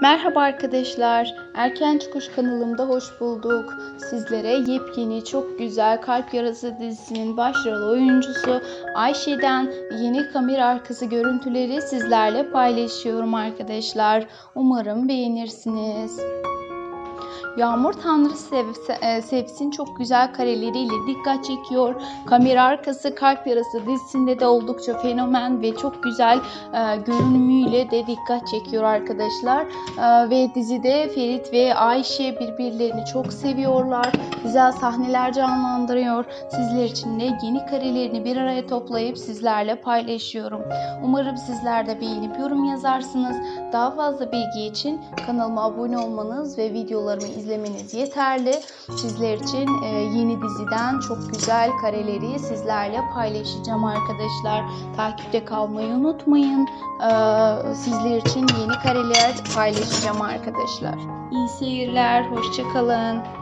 Merhaba arkadaşlar. Erken Çıkış kanalımda hoş bulduk. Sizlere yepyeni çok güzel Kalp Yarası dizisinin başrol oyuncusu Ayşe'den yeni kamera arkası görüntüleri sizlerle paylaşıyorum arkadaşlar. Umarım beğenirsiniz. Yağmur Tanrı e, Sevsin çok güzel kareleriyle dikkat çekiyor. Kamera arkası Kalp Yarası dizisinde de oldukça fenomen ve çok güzel e, görünümüyle de dikkat çekiyor arkadaşlar. E, ve dizide Ferit ve Ayşe birbirlerini çok seviyorlar. Güzel sahneler canlandırıyor. Sizler için de yeni karelerini bir araya toplayıp sizlerle paylaşıyorum. Umarım sizler de beğenip yorum yazarsınız. Daha fazla bilgi için kanalıma abone olmanız ve videolarımı izlemeniz yeterli. Sizler için e, yeni diziden çok güzel kareleri sizlerle paylaşacağım arkadaşlar. Takipte kalmayı unutmayın. E, sizler için yeni kareler paylaşacağım arkadaşlar. İyi seyirler, hoşçakalın.